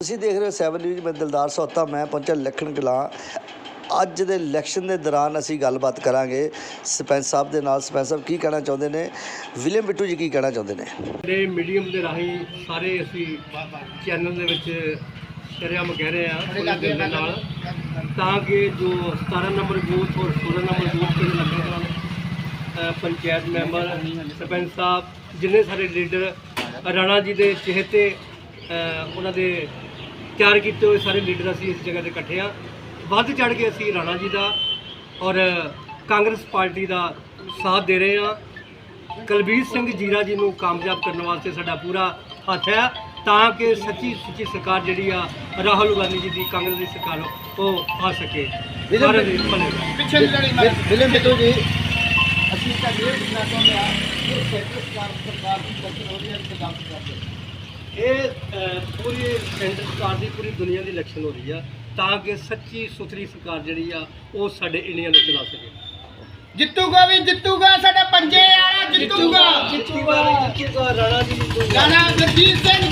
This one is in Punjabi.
ਤੁਸੀਂ ਦੇਖ ਰਹੇ ਹੋ 7 ਨਿਊਜ਼ ਮੈਂ ਦਿਲਦਾਰ ਸੋਤਾ ਮੈਂ ਪਹੁੰਚਾ ਲੱਖਣ ਕਲਾਂ। ਅੱਜ ਦੇ ਇਲੈਕਸ਼ਨ ਦੇ ਦੌਰਾਨ ਅਸੀਂ ਗੱਲਬਾਤ ਕਰਾਂਗੇ। ਸਰਪੰਚ ਸਾਹਿਬ ਦੇ ਨਾਲ ਸਰਪੰਚ ਸਾਹਿਬ ਕੀ ਕਹਿਣਾ ਚਾਹੁੰਦੇ ਨੇ? ਵਿਲੀਅਮ ਬਿੱਟੂ ਜੀ ਕੀ ਕਹਿਣਾ ਚਾਹੁੰਦੇ ਨੇ? ਦੇ ਮੀਡੀਅਮ ਦੇ ਰਾਹੀਂ ਸਾਰੇ ਅਸੀਂ ਚੈਨਲ ਦੇ ਵਿੱਚ ਸ਼ਰਿਆਮ ਕਹਿ ਰਹੇ ਪੁਲਿਸ ਦੇ ਨਾਲ। ਤਾਂ ਕਿ ਜੋ 17 ਨੰਬਰ ਬੂਥ ਔਰ 16 ਨੰਬਰ ਬੂਥ ਤੇ ਲੱਗੇ ਅ, ਪੰਚਾਇਤ ਮੈਂਬਰ ਸਰਪੰਚ ਸਾਹਿਬ ਜਿੰਨੇ ਸਾਰੇ ਲੀਡਰ ਰਾਣਾ ਜੀ ਦੇ ਚਿਹਤੇ ਉਹਨਾਂ ਦੇ ਤਿਆਰ ਕੀਤੇ ਹੋਏ ਸਾਰੇ ਲੀਡਰ ਅਸੀਂ ਇਸ ਜਗ੍ਹਾ ਤੇ ਇਕੱਠੇ ਆ। ਵੱਧ ਚੜ ਕੇ ਅਸੀਂ ਰਾਣਾ ਜੀ ਦਾ ਔਰ ਕਾਂਗਰਸ ਪਾਰਟੀ ਦਾ ਸਾਥ ਦੇ ਰਹੇ ਹਾਂ ਕੁਲਬੀਰ ਸਿੰਘ ਜੀਰਾ ਜੀ ਨੂੰ ਕਾਮਯਾਬ ਕਰਨ ਵਾਸਤੇ ਸਾਡਾ ਪੂਰਾ ਹੱਥ ਹੈ ਤਾਂ ਕਿ ਸੱਚੀ ਸੁੱਚੀ ਸਰਕਾਰ ਜਿਹੜੀ ਆ ਰਾਹੁਲ ਗਾਂਧੀ ਜੀ ਦੀ ਕਾਂਗਰਸ ਦੀ ਸਰਕਾਰ ਉਹ ਆ ਸਕੇ। ਬਿੱਟੂ ਜੀ ਅਸੀਂ ਤਾਂ ਇਹ ਦੱਸਣਾ ਚਾਹੁੰਦੇ ਹਾਂ ਕਿ ਸੈਂਟਰ ਸਰਕਾਰ ਸਰਕਾਰ ਦੀ ਦਖਲ ਹੋ ਰਹੀ ਹੈ ਇਸ ਗੱਲ ਕਰਦੇ ਇਹ ਪੂਰੀ ਸੈਂਟਰ ਸਰਕਾਰ ਦੀ ਪੂਰੀ ਦੁਨੀਆ ਦੀ ਇਲੈਕਸ਼ਨ ਹੋ ਰਹੀ ਆ ਤਾਂ ਕਿ ਸੱਚੀ ਸੁਥਰੀ ਸਰਕਾਰ ਜਿਹੜੀ ਆ ਉਹ ਸਾਡੇ ਇੰਡੀਆ ਨੂੰ ਚਲਾ ਸਕੇ। ਜਿੱਤੂਗਾ ਵੀ ਜਿੱਤੂਗਾ ਸਾਡਾ ਪੰਜੇ ਵਾਲਾ ਜਿੱਤੂਗਾ। ਜਿੱਤੂਗਾ ਜਿੱਤੂਗਾ ਰਾਣਾ ਜੀ ਨੂੰ ਰਾਣਾ ਗੁਰਜੀਤ ਸਿੰਘ